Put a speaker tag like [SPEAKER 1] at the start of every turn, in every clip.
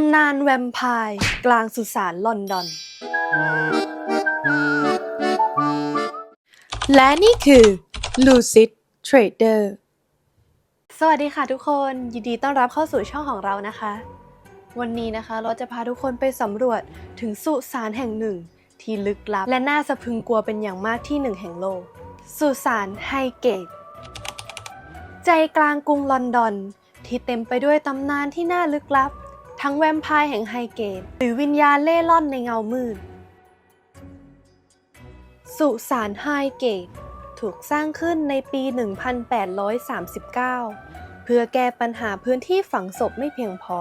[SPEAKER 1] ำนานแวมไพร์กลางสุสานลอนดอน และนี่คือ Lucid Trader สวัสดีค่ะทุกคนยินดีต้อนรับเข้าสู่ช่องของเรานะคะ วันนี้นะคะเราจะพาทุกคนไปสำรวจถึงสุสานแห่งหนึ่ง ที่ลึกลับ และน่าสะพรึงกลัวเป็นอย่างมากที่หนึ่งแห่งโลก สุสานไฮเกต ใจกลางกรุงลอนดอนที่เต็มไปด้วยตำนานที่น่าลึกลับ ทั้งแวมไพร์แห่งไฮเกตหรือวิญญาณเล่ร่อนในเงามืด สุสานไฮเกตถูกสร้างขึ้นในปี 1839 เพื่อแก้ปัญหาพื้นที่ฝังศพไม่เพียงพอ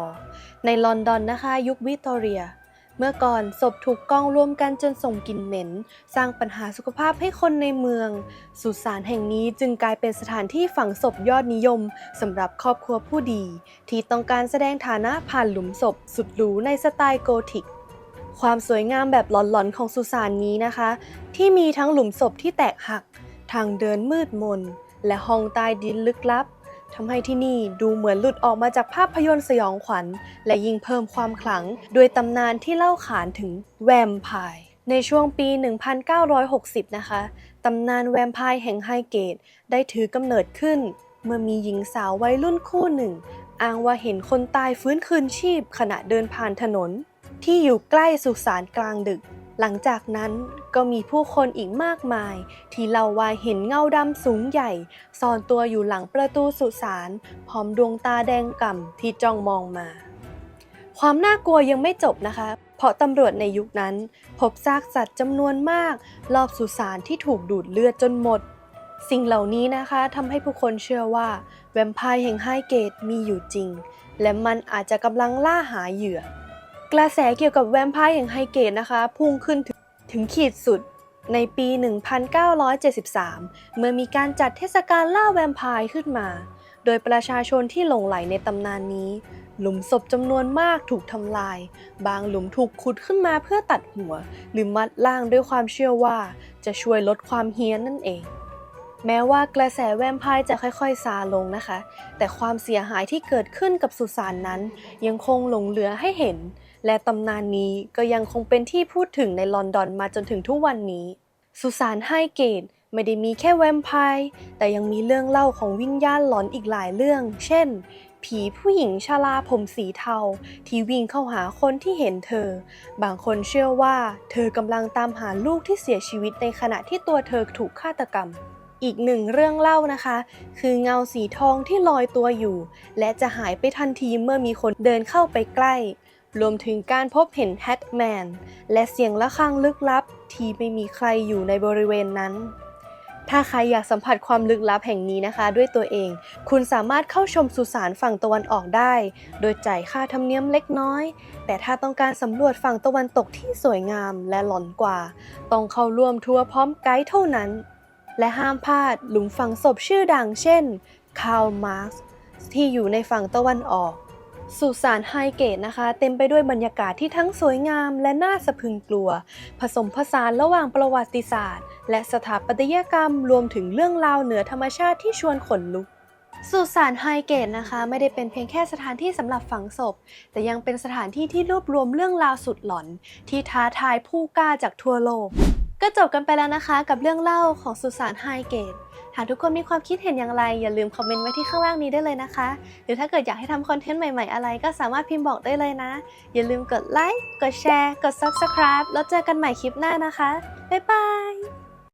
[SPEAKER 1] ในลอนดอนนะคะยุควิกตอเรีย เมื่อก่อนศพถูกกองรวมกันจนส่งกลิ่นเหม็น สร้างปัญหาสุขภาพให้คนในเมือง สุสานแห่งนี้จึงกลายเป็นสถานที่ฝังศพยอดนิยมสำหรับครอบครัวผู้ดี ที่ต้องการแสดงฐานะผ่านหลุมศพสุดหรูในสไตล์โกธิกความสวยงามแบบหลอนๆของสุสานนี้นะคะ ที่มีทั้งหลุมศพที่แตกหัก ทางเดินมืดมน และห้องใต้ดินลึกลับ ทำให้ที่นี่ดูเหมือนหลุดออกมาจากภาพยนตร์สยองขวัญ และยิ่งเพิ่มความขลังโดยตำนานที่เล่าขานถึงแวมไพร์ในช่วงปี 1960 นะคะ ตำนานแวมไพร์แห่งไฮเกต ได้ถือกำเนิดขึ้น เมื่อมีหญิงสาววัยรุ่นคู่หนึ่ง อ้างว่าเห็นคนตายฟื้นคืนชีพขณะเดินผ่านถนน ที่อยู่ใกล้สุสานกลางดึก หลังจากนั้นก็มีผู้คนอีกมากมาย ที่เล่าว่าเห็นเงาดำสูงใหญ่ซ่อนตัวอยู่หลังประตูสุสานพร้อมดวงตาแดงก่ำที่จ้องมองมา ความน่ากลัวยังไม่จบนะคะ เพราะตำรวจในยุคนั้น พบซากสัตว์จำนวนมาก รอบสุสานที่ถูกดูดเลือดจนหมด สิ่งเหล่านี้นะคะทำให้ผู้คนเชื่อว่า แวมไพร์แห่งไฮเกตมีอยู่จริง และมันอาจจะกำลังล่าหาเหยื่อ กระแสเกี่ยวกับแวมไพร์แห่างไฮเกตนะคะ พุ่งขึ้นถึงถึงขีดสุดในปี 1973 เมื่อมีการจัดเทศกาลล่าแวมไพร์ขึ้นมา โดยประชาชนที่หลงไหลในตำนานนี้ หลุมศพจำนวนมากถูกทำลาย บางหลุมถูกขุดขึ้นมาเพื่อตัดหัว หรือมัดล่างด้วยความเชื่อว่า จะช่วยลดความเฮี้ยนนั่นเอง แม้ว่ากระแสแวมไพร์จะค่อยๆซาลงนะคะ แต่ความเสียหายที่เกิดขึ้นกับสุสานนั้น ยังคงหลงเหลือให้เห็น และตำนานนี้ก็ยังคงเป็นที่พูดถึงในลอนดอนมาจนถึงทุกวันนี้ สุสานไฮเกตไม่ได้มีแค่แวมไพร์แต่ยังมีเรื่องเล่าของวิญญาณหลอนอีกหลายเรื่อง เช่น ผีผู้หญิงชราผมสีเทา ที่วิ่งเข้าหาคนที่เห็นเธอ บางคนเชื่อว่า เธอกำลังตามหาลูกที่เสียชีวิตในขณะที่ตัวเธอถูกฆาตกรรม อีกหนึ่งเรื่องเล่านะคะ คือเงาสีทองที่ลอยตัวอยู่ และจะหายไปทันทีเมื่อมีคนเดินเข้าไปใกล้ รวมถึงการพบเห็นแฮทแมนและเสียงะระฆังลึกลับที่ไม่มีใครอยู่ในบริเวณนั้น ถ้าใครอยากสัมผัสความลึกลับแห่งนี้นะคะ ด้วยตัวเอง คุณสามารถเข้าชมสุสานฝั่งตะวันออกได้ โดยจ่ายค่าธรรมเนียมเล็กน้อย แต่ถ้าต้องการสำรวจฝั่งตะวันตกที่สวยงามและหลอนกว่า ต้องเข้าร่วมทัวร์พร้อมไกด์เท่านั้น และห้ามพลาดหลุมฝังศพชื่อดังเช่นคาร์ลมาร์กที่อยู่ในฝั่งตะวันออก สุสานไฮเกตนะคะ เต็มไปด้วยบรรยากาศที่ทั้งสวยงามและน่าสะพรึงกลัว ผสมผสานระหว่างประวัติศาสตร์ และสถาปัตยกรรมรวมถึงเรื่องราวเหนือธรรมชาติที่ชวนขนลุกสุสานไฮเกตนะคะ ไม่ได้เป็นเพียงแค่สถานที่สำหรับฝังศพ แต่ยังเป็นสถานที่ที่รวบรวมเรื่องราวสุดหลอน ที่ท้าทายผู้กล้าจากทั่วโลก ก็จบกันไปแล้วนะคะกับเรื่องเล่าของสุสานไฮเกต หากทุกคนมีความคิดเห็นอย่างไร อย่าลืมคอมเมนต์ไว้ที่ข้างล่างนี้ได้เลยนะคะ หรือถ้าเกิดอยากให้ทำคอนเทนต์ใหม่ๆอะไร ก็สามารถพิมพ์บอกได้เลยนะ อย่าลืมกดไลค์ กดแชร์ กด Subscribe แล้วเจอกันใหม่คลิปหน้านะคะ บ๊ายบาย